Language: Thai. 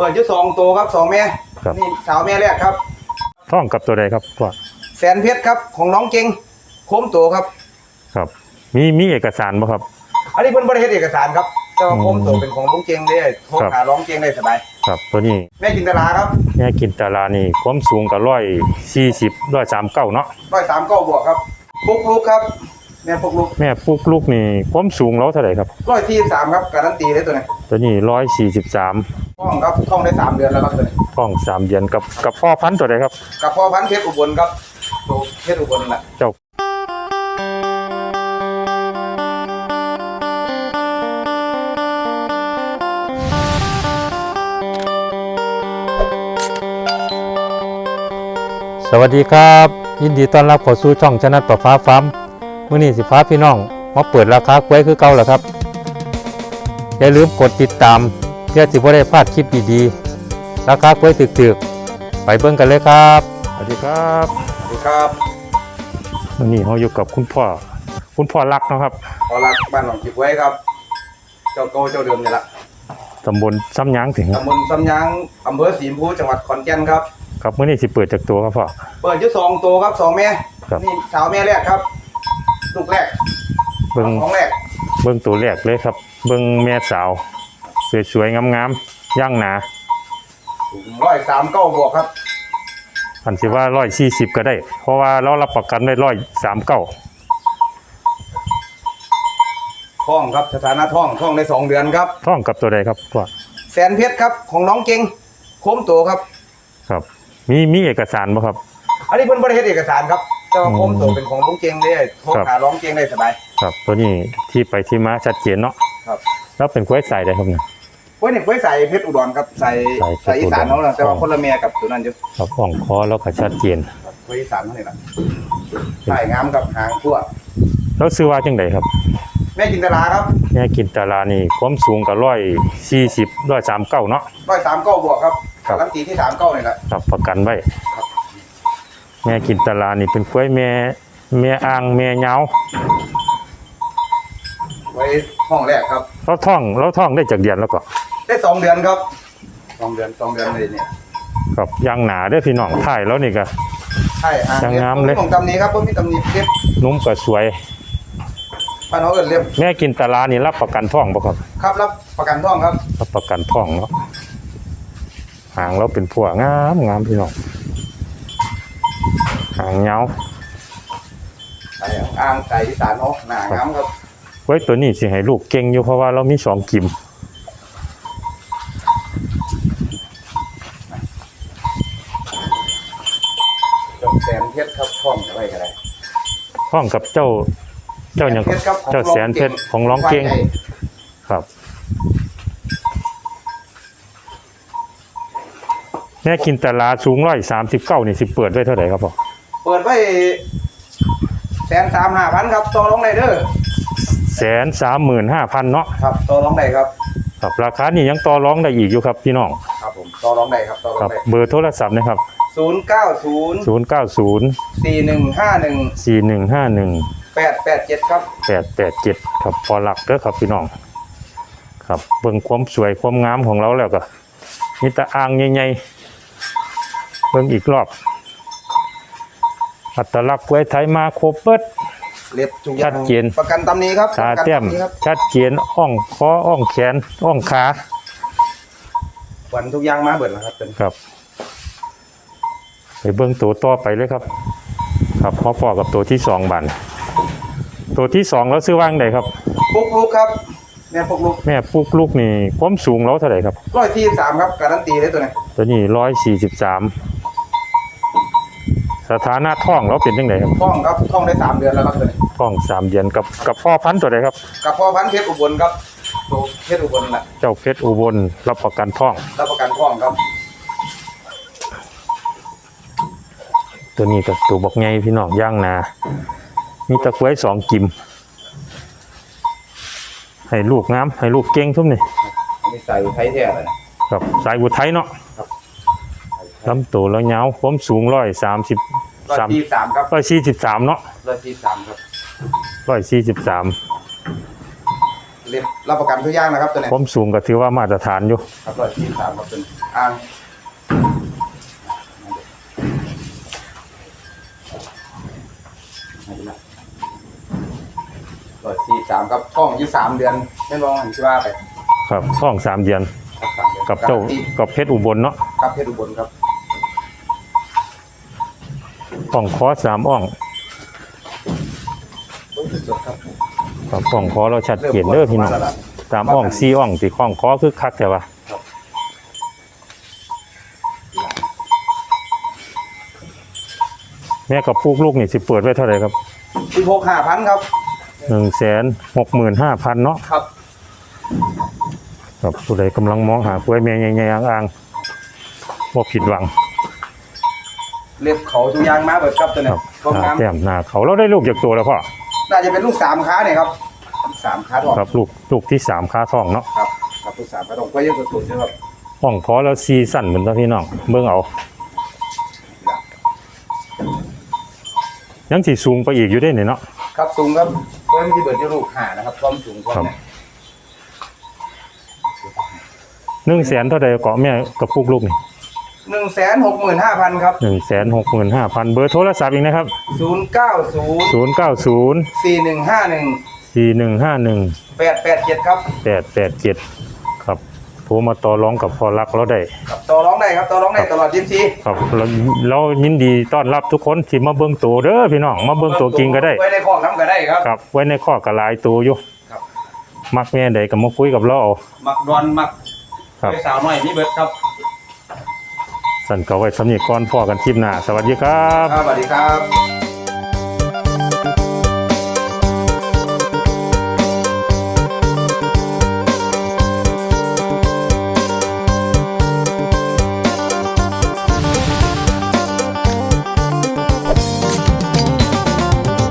เปิดอยุสองตัวครับสองแม่ครับ นี่สาวแม่แรกครับ ท่องกับตัวใดครับพ่อแสนเพชรครับของน้องเก่งโค้มตัวครับ ครับ มีมีเอกสารบ่ครับ อันนี้เพิ่นบริเฮ็ดเอกสารครับแต่ว่าอืมโค้มตัวเป็นของลุงเก่งได้โทรครับ หาร้องเก่งได้สบายครับ ตัวนี้แม่จินตลาครับแม่กินตารานี่ความสูงกับร้อยสี่สิบร้อยสามเก้าเนาะร้อยสามเก้าบวกครับปุกลุกครับแม่ปุกลุกแม่ปุ๊กลูกนี่ความสูงเราเท่าไหร่ครับ ร้อยสี่สามครับการันตีได้ตัวนี้ตัวนี้ร้อยสี่สิบสาม ท่องครับท่องได้สามเดือนแล้วครับตัวนี้ท่องสามเดือนกับกับพ่อพันธุ์ตัวใดครับ กับพ่อพันธุ์เพชรอุบลครับตัวเพชรอุบลแหละเจ้าสวัสดีครับ ยินดีต้อนรับเข้าสู่ช่องชนะประฟ้าฟ้าร์มมื้อนี้สิฟ้าพี่น้องมาเปิดราคากล้วยคือเก่าแล้วครับ อย่าลืมกดติดตาม เพื่อสิบ่ได้พลาดคลิปดีๆราคากล้วยถึกๆ ไปเบิ่งกันเลยครับสวัสดีครับสวัสดีครับวันนี้เราอยู่กับคุณพ่อ คุณพ่อรักเนาะครับขอรักบ้านหนองจิบไว้ครับ เจ้าโกเจ้าเดิมนี่แหละตำบลซ้ำยางถึงตำบลสำยางอำเภอศรีชมพูจังหวัดขอนแก่นครับครับมื้อนี้สิเปิดจากตัวครับพ่อเปิดอยุสองตัวครับสองแม่ครับนี่สาวแม่แรกครับลูกแรกเบิ่งของแรกเบิ่งตัวแรกเลยครับ เบิ่งแม่สาว สวยๆงามๆย่างหนาร้อยสามเก้าบวกครับอันสิว่า140ก็ได้ เพราะว่าเรารับประกันไว้139ท่องครับสถานะท่องท่องได้สองเดือนครับท่องกับตัวใดครับพ่อแสนเพชรครับของน้องเก่งโค้มตัวครับ ครับ มีมีเอกสารบ่ครับ อันนี้เพิ่นบริเฮ็ดเอกสารครับแต่ว่าอืมโค้มตัวเป็นของลุงเก่งได้โทรครับหาร้องเก่งได้สบายครับ ตัวนี้ที่ไปที่มาชัดเจนเนาะครับ แล้วเป็นกล้วยใส่ได้ครับเนี่ย ไว้เนี่ยไว้ใส่เพชรอุดรครับใส่ใส่เพชรใส่อีสานอุดรเขาน่ะแต่ว่าคนละแม่กับตัวนั้นอยู่ครับอ่องคอแล้วก็ชัดเจนครับไว้อีสานเท่านี้ล่ะใส่งามกับหางทั่ว แล้วซื้อว่าจังไดครับแม่จินตลาครับแม่กินตารานี่ความสูงกับร้อยสี่สิบร้อยสามเก้าเนาะ ร้อยสามเก้าบวกครับครับการันตีที่สามเก้านี่แหละครับประกันไว้ครับ แม่กินตารานี่เป็นกล้วยแม่แม่อ่างแม่เหงาไว้ห้องแรกครับ เราท่องเราท่องได้จากเดือนแล้วก็ ได้สองเดือนครับสองเดือนสองเดือนเลยเนี่ยครับยางหนาเด้อพี่น้องถ่ายแล้วนี่ก็ ใช่อะยังงามเลย ของตำหนี้ครับเพิ่มมีตำหนี้เรียบนุ่มก็สวยบ้านเขาเอิ้นเรียบแม่กินตารานี่รับประกันท่องบ่ครับ ครับรับประกันท่องครับรับประกันท่องเนาะหางเราเป็นผัวงามงามพี่น้องหางเหงาใส่อ่างใส่อีสานเนาะหนางามครับ ไว้ตัวนี้สิให้ลูกเก่งอยู่เพราะว่าเรามีสองกิม เจ้าแส นเพชรครับท่องอะไรกันไรท่องกับเจ้า เจ้าอย่างเพชรครับของเจ้าแสนเพชรของร้องเก่งควายใหญ่ครับ แม่กินตลาสูงร้อยสามสิบเก้านี่สิเปิดไว้เท่าไหร่ครับพ่อเปิดไว้แสนสามห้าพันครับต่อรองได้เด้อแสนสามหมื่นห้าพันเนาะครับต่อรองได้ครับครับราคานี่ยังต่อร้องได้อีกอยู่ครับพี่น้องครับผมต่อรองได้ครับต่อรคอรังบได้เบอร์โทรศัพท์นะครับ ศูนย์เก้าศูนย์ศูนย์เก้าศูนย์สี่หนึ่งห้าหนึ่งสี่หนึ่งห้าหนึ่งแปดแปดเจ็ดครับแปดแปดเจ็ดครับพอหลักเด้อครับพี่น้อง ครับเบิ่งความสวยความงามของเราแล้วก็มีแตะอ่างใหญ่ๆเบิ่งอีกรอบ อัตลักษณ์ไว้ไทยมาครบเบิด เล็บทุกอย่างชัดเจน ประกันตำหนี้ครับตาประกันแต้มตำหนี้ครับชัดเจนอ่องคออ่องแขนอ่องขา วันทุกอย่างมาเบิดแล้วครับเป็นครับ ไปเบิ่งตัวต่อไปเลยครับ ครับพอพอกับตัวที่สองบันตัวที่สองแล้วซื้อว่างใดครับ ปุกลุกครับ แม่ปุกลุกแม่ปุ๊กลูกนี่ความสูงเราเท่าไหร่ครับร้อยสี่สามครับการันตีได้ตัวนี้ตัวนี้ร้อยสี่สิบสามสถานะท้องเราเป็นยังไงครับท่องครับท่องได้สามเดือนแล้วครับตัวนี้ท้องสามเดือนกับกับพ่อพันธุ์ตัวใดครับ กับพ่อพันธุ์เพชรอุบลครับตัวเพชรอุบลแหละเจ้าเพชรอุบลรับประกันท้องรับประกันท่องครับ ตัวนี้กับตัวบอกไงพี่น้องย่างนามีตะไคร้สองกิม ให้ลูกงามให้ลูกเก่งทุ่มนี่อันนี้ใส่ไทยแท้เลยนะครับสายบุไทยเนาะลำตัวแล้วยาวผมสูงร้อยสามสิบร้อยสามสี่สามครับร้อยสี่สิบสามเนาะร้อยสี่สามครับร้อยสี่สิบสามเรียบรับประกันทุกอย่างนะครับตัวเนี้ยความสูงก็ถือว่ามาตรฐานอยู่ครับร้อยสี่สามครับเป็นอ่าง ร้อยสี่สามครับท้องยี่สามเดือนไม่รองหันที่ว่าไปครับท้องสามเดือนครับสามเดือนกับเจ้าตีกับเพชรอุบลเนาะครับเพชรอุบลครับท้องคอสามอ่องเบิ้งสดๆครับครับท้องคอเราชัดเจนเด้อพี่น้องสามอ่องสี่อ่องที่ท้องคอคือคักแต่ว่าแม่กับพูกลูกนี่สิเปิดไว้เท่าไหร่ครับสิบหกห้าพันครับ หนึ่งแสนหกหมื่นห้าพันเนาะครับครับผู้ใดกำลังมองหากล้วยแม่ใหญ่ๆอ่างๆบ่ผิดหวังเรียบเขาทุกอย่างมาเบิดครับตัวคเนี้รัยบพร้อมหน้าน้ำแต้มหน้าเขาเราได้ลูกจากตัวแล้วพ่อน่าจะเป็นลูกสามค้าเนี่ยครับลูกสามค้าทองครับลูกลูกที่สามค่าทองเนาะครับครับลูกสามค้าทองก็ยังสุดๆใช่ครับห้องพอแล้วซีสั่นเหมือนกันพี่น้องเบิ่งเอายังสิสูงไปอีกอยู่ได้เนี่ยเนาะครับสูงครับ เพิ่มที่เบิดที่ลูกหานะครับความสูงความครับเนี่ยหนึ่งแสนเท่าใดเกาะแม่กับปุกลูกนี่หนึ่งแสนหกหมื่นห้าพันครับหนึ่งแสนหกหมื่นห้าพันเบอร์โทรศัพท์อีกนะครับศูนย์เก้าศูนย์ศูนย์เก้าศูนย์สี่หนึ่งห้าหนึ่งสี่หนึ่งห้าหนึ่งแปดแปดเจ็ดครับ แปดแปดเจ็ด ครับโทรมาต่อรองกับพอรักเราได้ ครับต่อร้องได้ครับต่อร้องได้ตลอดยิมซีครับเราเรายินดีต้อนรับทุกคนที่มาเบิ่งตัวเด้อพี่น้องมาเบิ่งตัวจริงก็ได้ไว้ในข้อน้ำก็ได้ครับ ครับ ไว้ในข้อกระลายตัวอยู่ครับ มักแม่ใดก็มาคุยกับเราเอามักดอนมักครับไปสาวน้อยนี่เบิดครับสั่นก็ไว้สำนีก่อนพ่อกันคลิปหน้าสวัสดีครับ ครับสวัสดีครับ